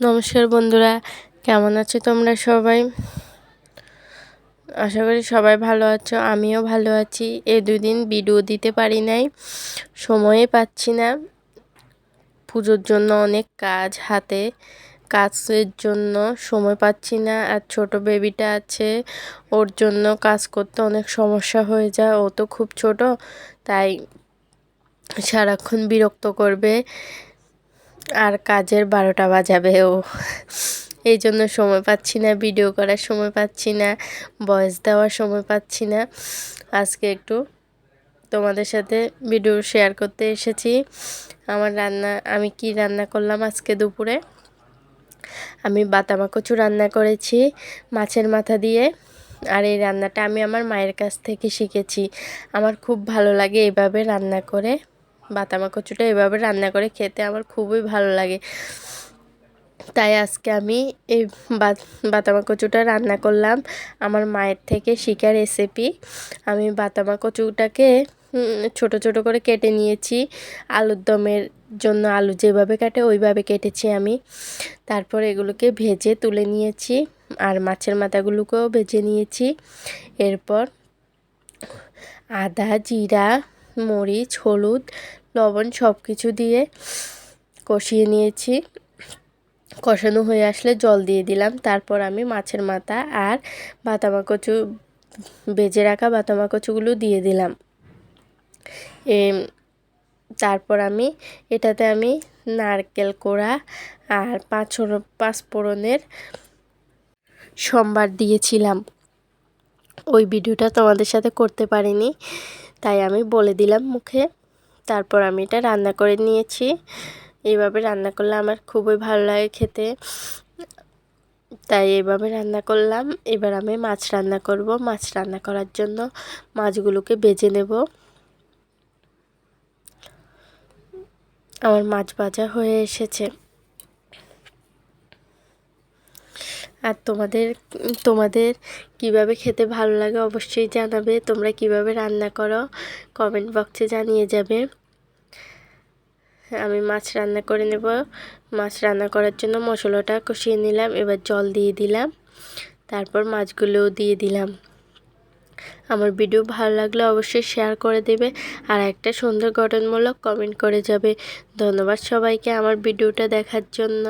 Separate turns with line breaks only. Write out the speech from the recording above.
নমস্কার বন্ধুরা, কেমন আছো তোমরা সবাই? আশা করি সবাই ভালো আছো, আমিও ভালো আছি। এই দুদিন ভিডিও দিতে পারি নাই সময়ে পাচ্ছি না। পুজোর জন্য অনেক কাজ, হাতে কাজের জন্য সময় পাচ্ছি না, আর ছোট বেবিটা আছে, ওর জন্য কাজ করতে অনেক সমস্যা হয়ে যায়, ও তো খুব ছোট, তাই সারাক্ষণ বিরক্ত করবে। আর কাজের বারোটা বাজাবে, ও। এই জন্য সময় পাচ্ছি না ভিডিও করার সময় পাচ্ছি না ভয়েস দেওয়ার সময় পাচ্ছি না। আজকে একটু তোমাদের সাথে ভিডিও শেয়ার করতে এসেছি। আমার রান্না, আমি কি রান্না করলাম আজকে দুপুরে? আমি বাতামা কচু রান্না করেছি মাছের মাথা দিয়ে। আর এই রান্নাটা আমি আমার মায়ের কাছ থেকে শিখেছি। আমার খুব ভালো লাগে এভাবে রান্না করে। বাতামা কচুটা এভাবে রান্না করে খেতে আমার খুবই ভালো লাগে। তাই আজকে আমি এই বাতামা কচুটা রান্না করলাম। আমার মায়ের থেকে শিখা রেসিপি আমি বাতামা কচুটাকে ছোট ছোট করে কেটে নিয়েছি। আলুর দমের জন্য আলু যেভাবে কাটে ওইভাবে কেটেছি আমি। তারপর এগুলোকে ভেজে তুলে নিয়েছি আর মাছের মাথাগুলোকেও ভেজে নিয়েছি। এরপর আদা, জিরা মরিচ, হলুদ, লবণ সব কিছু দিয়ে কষিয়ে নিয়েছি। কষানো হয়ে আসলে জল দিয়ে দিলাম। তারপর আমি মাছের মাথা আর বাতামা কচু বেজে রাখা বাতামা কচুগুলো দিয়ে দিলাম। তারপর আমি এটাতে আমি নারকেল কোড়া আর পাঁচ পাঁচ ফোড়নের সোমবার দিয়েছিলাম। ওই ভিডিওটা তোমাদের সাথে করতে পারিনি। তাই আমি বলে দিলাম মুখে। তারপর আমি এটা রান্না করে নিয়েছি। এইভাবে রান্না করলে আমার খুবই ভালো লাগে খেতে। তাই এইভাবে রান্না করলাম। এবার আমি মাছ রান্না করব। মাছ রান্না করার জন্য মাছগুলোকে বেজে নেব। আমার মাছ ভাজা হয়ে এসেছে। আর তোমাদের তোমাদের কীভাবে খেতে ভালো লাগে অবশ্যই জানাবে। তোমরা কীভাবে রান্না করো কমেন্ট বক্সে জানিয়ে যাবে। আমি মাছ রান্না করে নেব। মাছ রান্না করার জন্য মশলাটা কষিয়ে নিলাম, এবার জল দিয়ে দিলাম। তারপর মাছগুলোও দিয়ে দিলাম। আমার ভিডিও ভালো লাগলে অবশ্যই শেয়ার করে দেবে আর একটা সুন্দর গঠনমূলক কমেন্ট করে যাবে। ধন্যবাদ সবাইকে আমার ভিডিওটা দেখার জন্য।